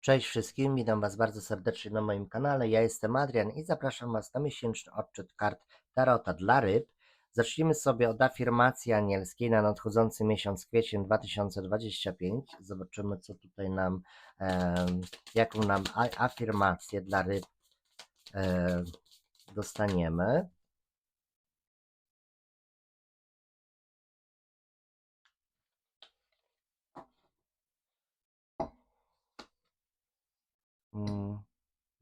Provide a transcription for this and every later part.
Cześć wszystkim, witam Was bardzo serdecznie na moim kanale. Ja jestem Adrian i zapraszam Was na miesięczny odczyt kart Tarota dla ryb. Zacznijmy sobie od afirmacji anielskiej na nadchodzący miesiąc kwiecień 2025. Zobaczymy, co tutaj nam, e, jaką nam afirmację dla ryb e, dostaniemy. Mm,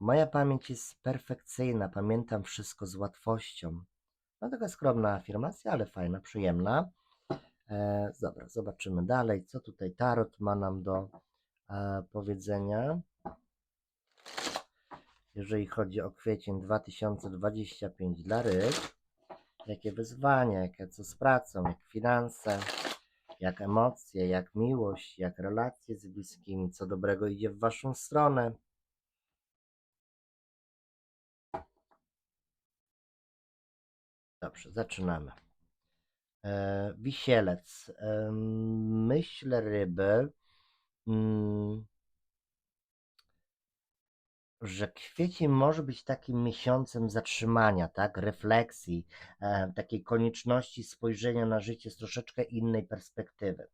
Moja pamięć jest perfekcyjna, pamiętam wszystko z łatwością. No taka skromna afirmacja, ale fajna, przyjemna. E, dobra, zobaczymy dalej, co tutaj Tarot ma nam do e, powiedzenia. Jeżeli chodzi o kwiecień 2025 dla ryb, jakie wyzwania, jakie co z pracą, jak finanse, jak emocje, jak miłość, jak relacje z bliskimi, co dobrego idzie w Waszą stronę. Dobrze, zaczynamy. E, wisielec. E, ryby, mm, że kwiecień może być takim miesiącem zatrzymania, tak? Refleksji, e, takiej konieczności spojrzenia na życie z troszeczkę innej perspektywy.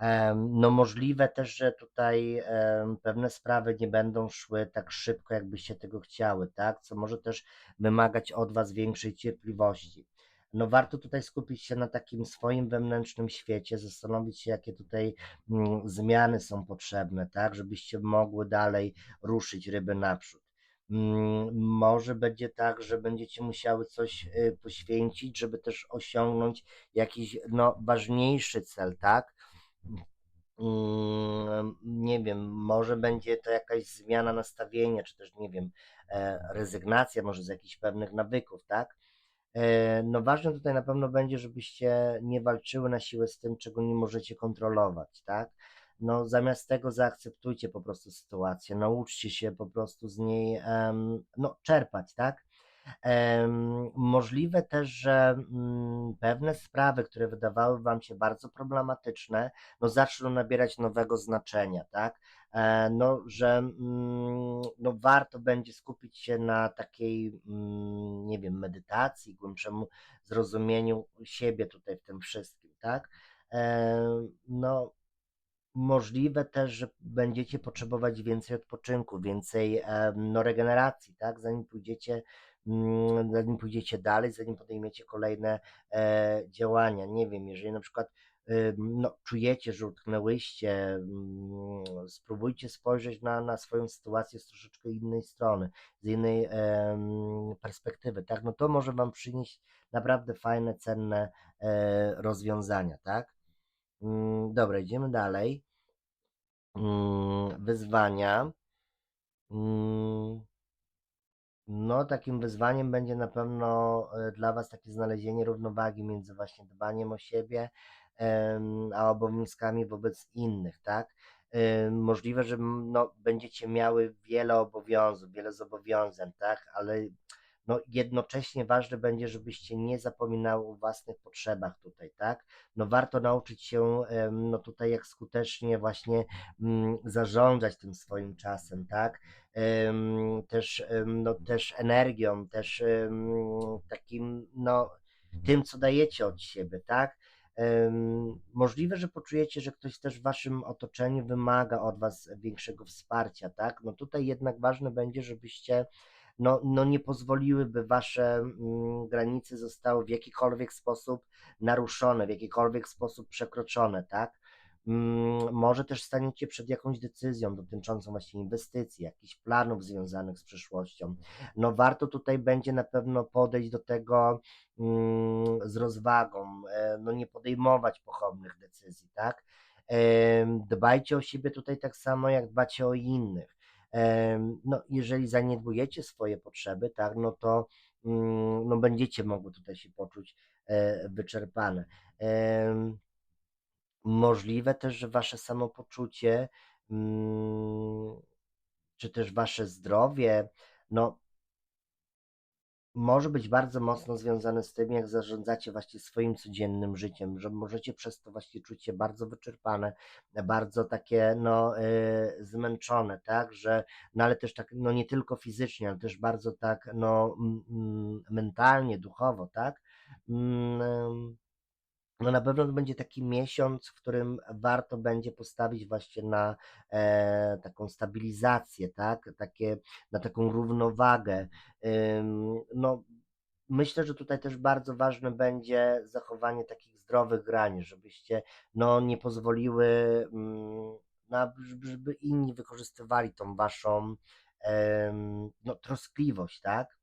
E, no możliwe też, że tutaj e, pewne sprawy nie będą szły tak szybko, jakbyście tego chciały, tak? Co może też wymagać od Was większej cierpliwości no warto tutaj skupić się na takim swoim wewnętrznym świecie, zastanowić się, jakie tutaj mm, zmiany są potrzebne, tak, żebyście mogły dalej ruszyć ryby naprzód. Mm, może będzie tak, że będziecie musiały coś y, poświęcić, żeby też osiągnąć jakiś no, ważniejszy cel, tak? Mm, nie wiem, może będzie to jakaś zmiana nastawienia, czy też nie wiem, e, rezygnacja może z jakichś pewnych nawyków, tak? E, No ważne tutaj na pewno będzie, żebyście nie walczyły na siłę z tym, czego nie możecie kontrolować, tak? No zamiast tego zaakceptujcie po prostu sytuację, nauczcie się po prostu z niej em, no, czerpać, tak? Możliwe też, że mm, pewne sprawy, które wydawały Wam się bardzo problematyczne, no zaczną nabierać nowego znaczenia, tak? E, No, że mm, no warto będzie skupić się na takiej, mm, nie wiem, medytacji, głębszemu zrozumieniu siebie tutaj w tym wszystkim, tak? E, No, Możliwe też, że będziecie potrzebować więcej odpoczynku, więcej no, regeneracji, tak? Zanim pójdziecie, zanim pójdziecie dalej, zanim podejmiecie kolejne e, działania. Nie wiem, jeżeli na przykład no, czujecie, że utknęłyście, mm, spróbujcie spojrzeć na, na swoją sytuację z troszeczkę innej strony, z innej em, perspektywy, tak? No to może Wam przynieść naprawdę fajne, cenne e, rozwiązania, tak? Mm, Dobra, idziemy dalej. Mm, Wyzwania. No, takim wyzwaniem będzie na pewno e, dla Was takie znalezienie równowagi między właśnie dbaniem o siebie, a obowiązkami wobec innych, tak? Możliwe, że no, będziecie miały wiele obowiązków, wiele zobowiązań, tak? Ale no, jednocześnie ważne będzie, żebyście nie zapominały o własnych potrzebach tutaj, tak? No, warto nauczyć się, no tutaj jak skutecznie właśnie mm, zarządzać tym swoim czasem, tak? Też, no, też energią, też takim, no, tym, co dajecie od siebie, tak? Możliwe, że poczujecie, że ktoś też w waszym otoczeniu wymaga od was większego wsparcia, tak? No tutaj jednak ważne będzie, żebyście no, no nie pozwoliłyby wasze mm, granice zostały w jakikolwiek sposób naruszone, w jakikolwiek sposób przekroczone, tak? Mm, Może też staniecie przed jakąś decyzją dotyczącą właśnie inwestycji, jakichś planów związanych z przyszłością. No warto tutaj będzie na pewno podejść do tego mm, z rozwagą, e, no nie podejmować pochopnych decyzji, tak? Dbajcie o siebie tutaj tak samo, jak dbacie o innych. No, jeżeli zaniedbujecie swoje potrzeby, tak, no to mm, no, będziecie mogły tutaj się poczuć e, wyczerpane. Możliwe też, że wasze samopoczucie, mm, czy też wasze zdrowie, no może być bardzo mocno związane z tym, jak zarządzacie właśnie swoim codziennym życiem, że możecie przez to właśnie czuć się bardzo wyczerpane, bardzo takie no, y, zmęczone, tak, że, no ale też tak, no nie tylko fizycznie, ale też bardzo tak, no mm, mm, mentalnie, duchowo, tak. Mm, no na pewno to będzie taki miesiąc, w którym warto będzie postawić właśnie na e, taką stabilizację, tak? Takie, na taką równowagę. Ym, no, myślę, że tutaj też bardzo ważne będzie zachowanie takich zdrowych granic, żebyście no, nie pozwoliły, mm, na, żeby inni wykorzystywali tą waszą em, no, troskliwość, tak?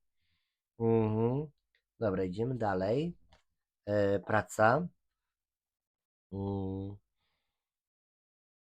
Mhm. Dobra, idziemy dalej. E, praca. Mm,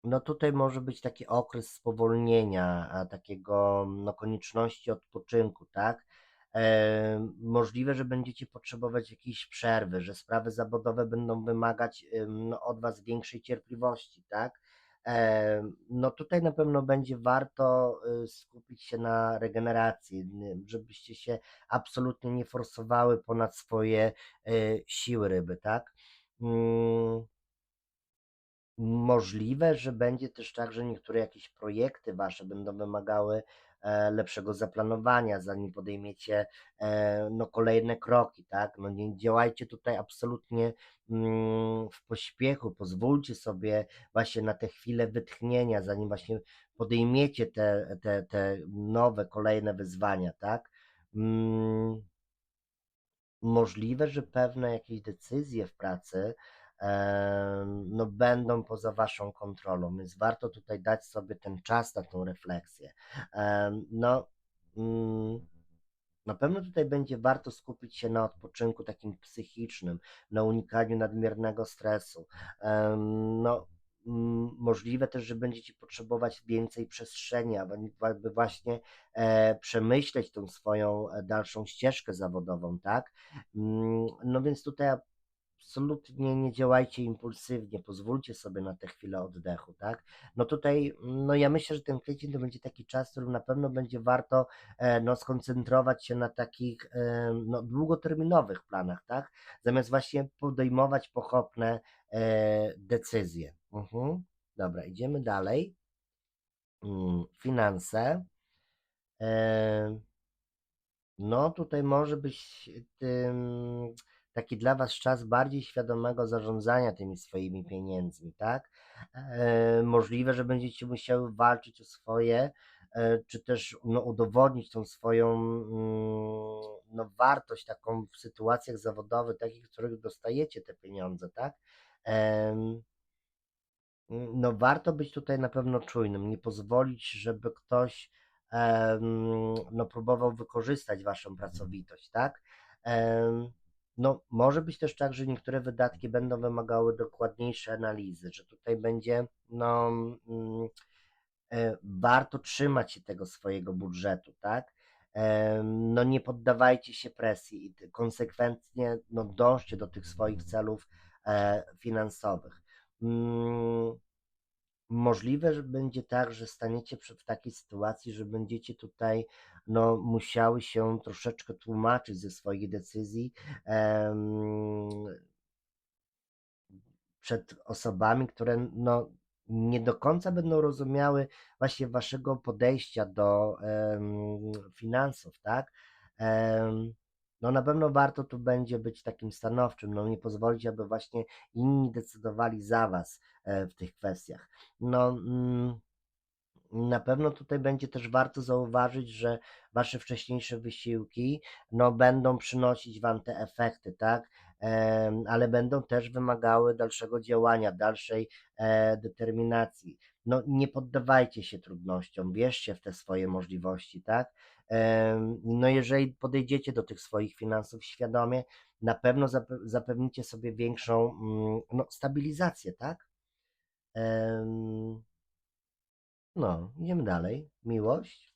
No tutaj może być taki okres spowolnienia, takiego no, konieczności odpoczynku, tak? E, możliwe, że będziecie potrzebować jakiejś przerwy, że sprawy zawodowe będą wymagać ym, no, od Was większej cierpliwości, tak? E, no tutaj na pewno będzie warto y, skupić się na regeneracji, żebyście się absolutnie nie forsowały ponad swoje y, siły ryby, tak? Mm, Możliwe, że będzie też tak, że niektóre jakieś projekty wasze będą wymagały e, lepszego zaplanowania, zanim podejmiecie e, no, kolejne kroki, tak? No nie działajcie tutaj absolutnie mm, w pośpiechu, pozwólcie sobie właśnie na te chwile wytchnienia, zanim właśnie podejmiecie te, te, te nowe, kolejne wyzwania, tak? Mm, możliwe, że pewne jakieś decyzje w pracy no, będą poza waszą kontrolą, więc warto tutaj dać sobie ten czas na tą refleksję. No, mm, na pewno tutaj będzie warto skupić się na odpoczynku takim psychicznym, na unikaniu nadmiernego stresu. No, możliwe też, że będziecie potrzebować więcej przestrzeni, aby aby właśnie e, przemyśleć tą swoją e, dalszą ścieżkę zawodową, tak? Mm, No więc tutaj absolutnie nie działajcie impulsywnie, pozwólcie sobie na tę chwilę oddechu, tak? No tutaj, no ja myślę, że ten kwiecień to będzie taki czas, w którym na pewno będzie warto e, no, skoncentrować się na takich e, no, długoterminowych planach, tak? Zamiast właśnie podejmować pochopne e, decyzje. Mhm. Dobra, idziemy dalej. Mm, Finanse. E, no, tutaj może być tym taki dla Was czas bardziej świadomego zarządzania tymi swoimi pieniędzmi, tak? E, możliwe, że będziecie musiały walczyć o swoje, e, czy też no, udowodnić tą swoją mm, no, wartość taką w sytuacjach zawodowych, takich, w których dostajecie te pieniądze, tak? No, warto być tutaj na pewno czujnym, nie pozwolić, żeby ktoś no, próbował wykorzystać waszą pracowitość, tak? No, może być też tak, że niektóre wydatki będą wymagały dokładniejszej analizy, że tutaj będzie, no, mm, e, warto trzymać się tego swojego budżetu, tak? Em, No, nie poddawajcie się presji i konsekwentnie, no, dążcie do tych swoich celów e, finansowych. Mm, Możliwe, że będzie tak, że staniecie w takiej sytuacji, że będziecie tutaj no, musiały się troszeczkę tłumaczyć ze swoich decyzji em, przed osobami, które no, nie do końca będą rozumiały właśnie waszego podejścia do em, finansów, tak? Em, no na pewno warto tu będzie być takim stanowczym, no nie pozwolić, aby właśnie inni decydowali za was e, w tych kwestiach. No, mm, na pewno tutaj będzie też warto zauważyć, że wasze wcześniejsze wysiłki no, będą przynosić wam te efekty, tak? Em, ale będą też wymagały dalszego działania, dalszej e, determinacji. No, nie poddawajcie się trudnościom, wierzcie w te swoje możliwości, tak? No, jeżeli podejdziecie do tych swoich finansów świadomie, na pewno zape- zapewnicie sobie większą mm, no, stabilizację, tak? No, idziemy dalej. Miłość.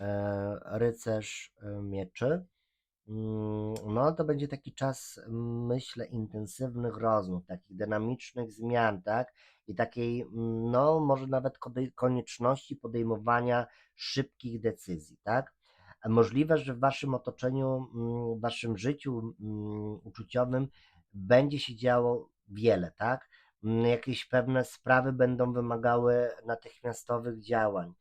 E, rycerz e, mieczy. Mm, No, to będzie taki czas, myślę, intensywnych rozmów, takich dynamicznych zmian, tak? I takiej, no, może nawet konieczności podejmowania szybkich decyzji, tak? Możliwe, że w waszym otoczeniu, mm, w waszym życiu mm, uczuciowym będzie się działo wiele, tak? Jakieś pewne sprawy będą wymagały natychmiastowych działań.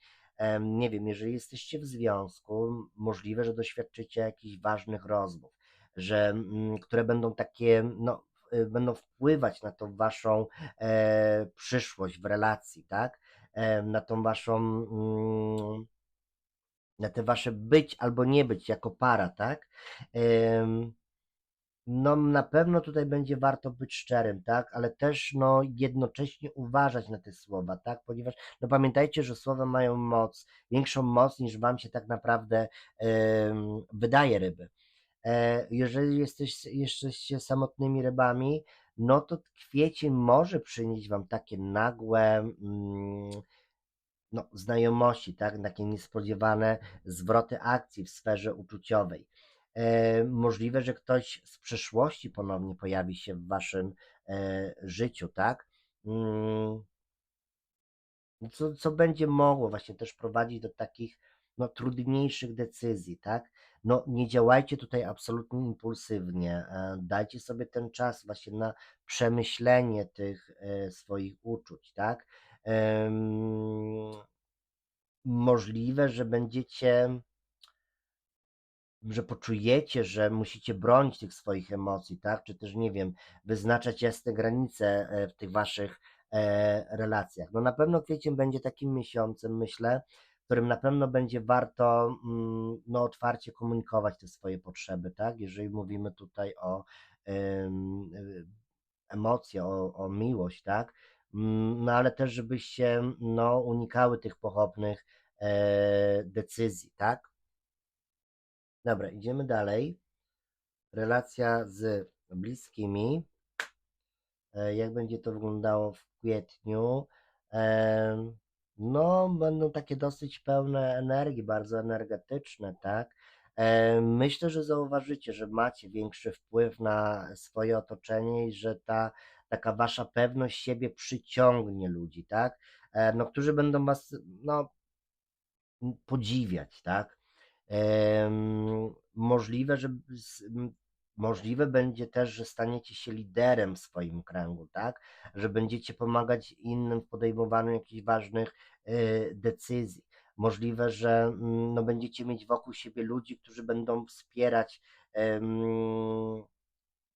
Nie wiem, jeżeli jesteście w związku, możliwe, że doświadczycie jakichś ważnych rozmów, że, mm, które będą takie, no, y, będą wpływać na tą waszą e, przyszłość w relacji, tak? E, na tą waszą, mm, na te wasze być albo nie być jako para, tak? Em, no, na pewno tutaj będzie warto być szczerym, tak? Ale też, no, jednocześnie uważać na te słowa, tak? Ponieważ, no, pamiętajcie, że słowa mają moc, większą moc niż wam się tak naprawdę wydaje ryby. E, jeżeli jesteś, jesteście samotnymi rybami, no to kwiecień może przynieść wam takie nagłe mm, no, znajomości, tak? Takie niespodziewane zwroty akcji w sferze uczuciowej. E, możliwe, że ktoś z przeszłości ponownie pojawi się w waszym e, życiu, tak? Mm, co, co będzie mogło właśnie też prowadzić do takich no, trudniejszych decyzji, tak? No, nie działajcie tutaj absolutnie impulsywnie. e, Dajcie sobie ten czas właśnie na przemyślenie tych swoich uczuć, tak? Możliwe, że będziecie że poczujecie, że musicie bronić tych swoich emocji, tak? Czy też, nie wiem, wyznaczać jasne granice e, w tych waszych e, relacjach. No na pewno kwiecień będzie takim miesiącem, myślę, w którym na pewno będzie warto mm, no, otwarcie komunikować te swoje potrzeby, tak? Jeżeli mówimy tutaj o y, emocje, o, o miłość, tak? Mm, No ale też, żebyście no, unikały tych pochopnych e, decyzji, tak? Dobra, idziemy dalej. Relacja z bliskimi. E, Jak będzie to wyglądało w kwietniu? Em, No, będą takie dosyć pełne energii, bardzo energetyczne, tak? Em, Myślę, że zauważycie, że macie większy wpływ na swoje otoczenie i że ta taka wasza pewność siebie przyciągnie ludzi, tak? E, No, którzy będą was, no, podziwiać, tak? Możliwe, że możliwe będzie też, że staniecie się liderem w swoim kręgu, tak? Że będziecie pomagać innym w podejmowaniu jakichś ważnych e, decyzji. Możliwe, że no, będziecie mieć wokół siebie ludzi, którzy będą wspierać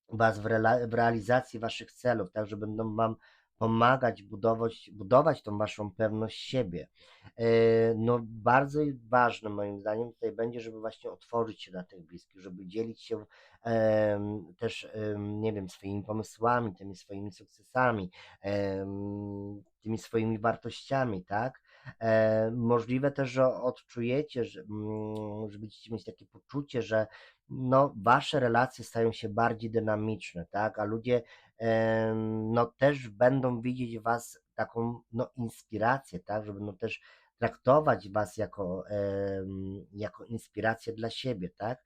was w realizacji waszych celów, tak, że będą wam pomagać budować, budować tą waszą pewność siebie. E, No, bardzo ważne moim zdaniem tutaj będzie, żeby właśnie otworzyć się na tych bliskich, żeby dzielić się też, nie wiem, swoimi pomysłami, tymi swoimi sukcesami, tymi swoimi wartościami, tak? E, Możliwe też, że odczujecie, że, mm, że będziecie mieć takie poczucie, że no, wasze relacje stają się bardziej dynamiczne, tak? A ludzie no, też będą widzieć was taką no, inspirację, tak? Że będą też traktować was jako, jako inspirację dla siebie, tak?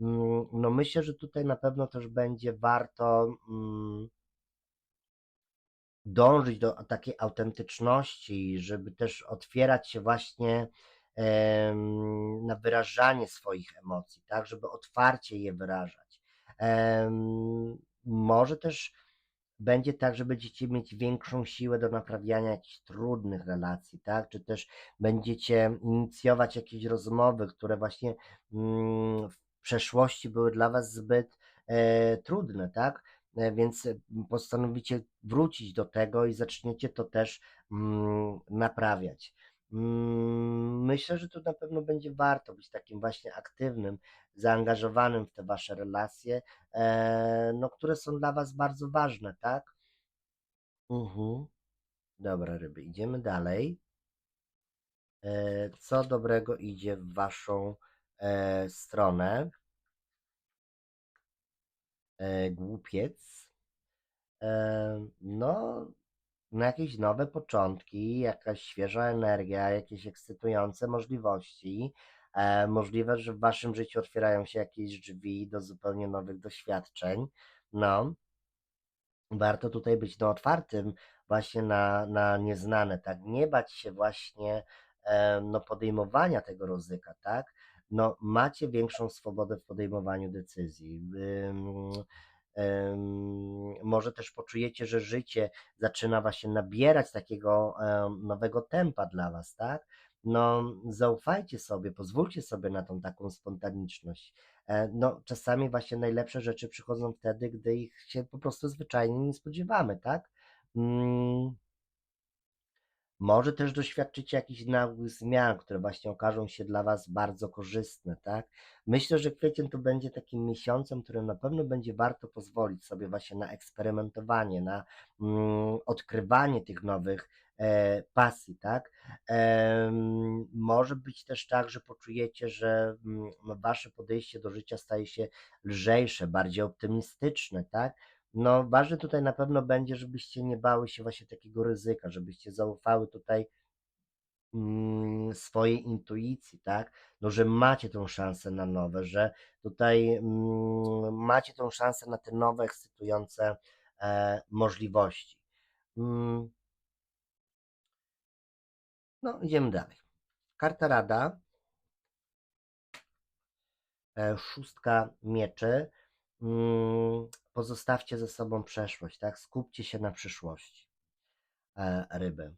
Mm, No myślę, że tutaj na pewno też będzie warto mm, dążyć do takiej autentyczności, żeby też otwierać się właśnie na wyrażanie swoich emocji, tak, żeby otwarcie je wyrażać. Może też będzie tak, że będziecie mieć większą siłę do naprawiania jakichś trudnych relacji, tak? Czy też będziecie inicjować jakieś rozmowy, które właśnie mm, w przeszłości były dla Was zbyt e, trudne, tak? E, Więc e, postanowicie wrócić do tego i zaczniecie to też mm, naprawiać. Mm, Myślę, że tu na pewno będzie warto być takim właśnie aktywnym, zaangażowanym w te wasze relacje, e, no, które są dla was bardzo ważne, tak? Mhm. Dobra, ryby, idziemy dalej. Co dobrego idzie w waszą stronę? E, Głupiec. E, No, na jakieś nowe początki, jakaś świeża energia, jakieś ekscytujące możliwości. E, możliwe, że w waszym życiu otwierają się jakieś drzwi do zupełnie nowych doświadczeń. No, warto tutaj być no, otwartym właśnie na, na nieznane, tak? Nie bać się właśnie e, no, podejmowania tego ryzyka, tak? No, macie większą swobodę w podejmowaniu decyzji. Może też poczujecie, że życie zaczyna właśnie nabierać takiego nowego tempa dla was, tak? No, zaufajcie sobie, pozwólcie sobie na tą taką spontaniczność. E, No, czasami właśnie najlepsze rzeczy przychodzą wtedy, gdy ich się po prostu zwyczajnie nie spodziewamy, tak? Może też doświadczycie jakichś nagłych zmian, które właśnie okażą się dla Was bardzo korzystne, tak? Myślę, że kwiecień to będzie takim miesiącem, którym na pewno będzie warto pozwolić sobie właśnie na eksperymentowanie, na mm, odkrywanie tych nowych e, pasji, tak? Em, może być też tak, że poczujecie, że mm, Wasze podejście do życia staje się lżejsze, bardziej optymistyczne, tak? No, ważne tutaj na pewno będzie, żebyście nie bały się właśnie takiego ryzyka, żebyście zaufały tutaj mm, swojej intuicji, tak? No, że macie tą szansę na nowe, że tutaj mm, macie tą szansę na te nowe, ekscytujące e, możliwości. Mm, no, idziemy dalej. Karta Rada, e, szóstka mieczy. Mm, pozostawcie ze sobą przeszłość, tak? Skupcie się na przyszłości e, ryby.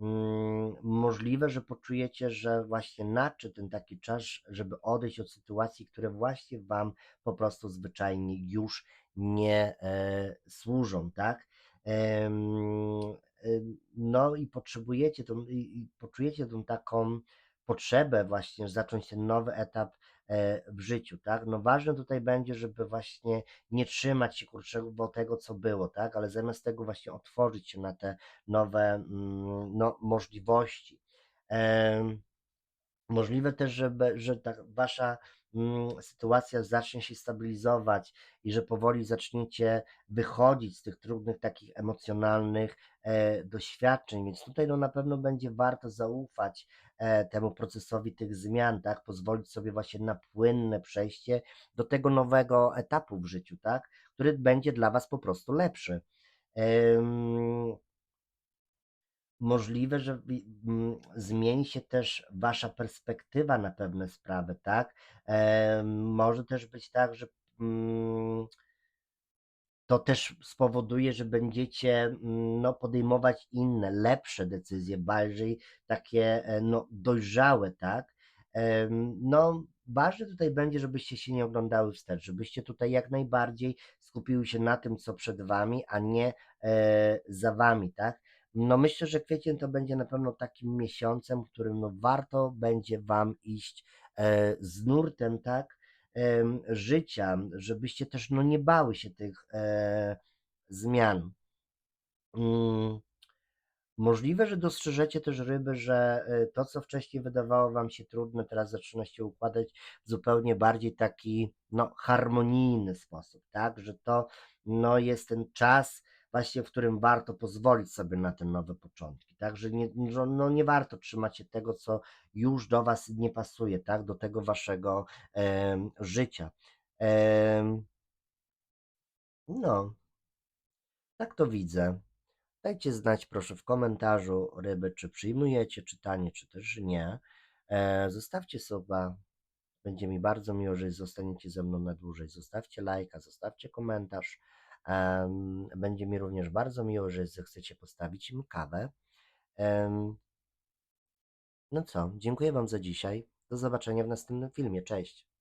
Mm, Możliwe, że poczujecie, że właśnie nadczy ten taki czas, żeby odejść od sytuacji, które właśnie Wam po prostu zwyczajnie już nie e, służą, tak? Ym, No i potrzebujecie tą, i poczujecie tą taką potrzebę właśnie zacząć ten nowy etap e, w życiu, tak? No ważne tutaj będzie, żeby właśnie nie trzymać się kurczego tego, co było, tak? Ale zamiast tego właśnie otworzyć się na te nowe mm, no, możliwości. Możliwe też, że, be- że ta wasza sytuacja zacznie się stabilizować i że powoli zaczniecie wychodzić z tych trudnych, takich emocjonalnych e, doświadczeń, więc tutaj no, na pewno będzie warto zaufać e, temu procesowi tych zmian, tak? Pozwolić sobie właśnie na płynne przejście do tego nowego etapu w życiu, tak? Który będzie dla was po prostu lepszy. Możliwe, że mm, zmieni się też wasza perspektywa na pewne sprawy, tak? Em, Może też być tak, że mm, to też spowoduje, że będziecie mm, no, podejmować inne, lepsze decyzje, bardziej takie e, no, dojrzałe, tak? No, ważne tutaj będzie, żebyście się nie oglądały wstecz, żebyście tutaj jak najbardziej skupiły się na tym, co przed wami, a nie e, za wami, tak? No myślę, że kwiecień to będzie na pewno takim miesiącem, którym no warto będzie wam iść e, z nurtem, tak? em, życia, żebyście też no, nie bały się tych e, zmian. Mm, Możliwe, że dostrzeżecie też ryby, że e, to, co wcześniej wydawało Wam się trudne, teraz zaczyna się układać w zupełnie bardziej taki no, harmonijny sposób, tak? Że to no, jest ten czas właśnie, w którym warto pozwolić sobie na te nowe początki, tak? Że nie, no, nie warto trzymać się tego, co już do Was nie pasuje, tak? Do tego Waszego em, życia. Em, no, tak to widzę. Dajcie znać proszę w komentarzu ryby, czy przyjmujecie czytanie, czy też nie. E, zostawcie suba. Będzie mi bardzo miło, że zostaniecie ze mną na dłużej. Zostawcie lajka, zostawcie komentarz. Będzie mi również bardzo miło, że zechcecie postawić im kawę. No co, dziękuję Wam za dzisiaj. Do zobaczenia w następnym filmie. Cześć.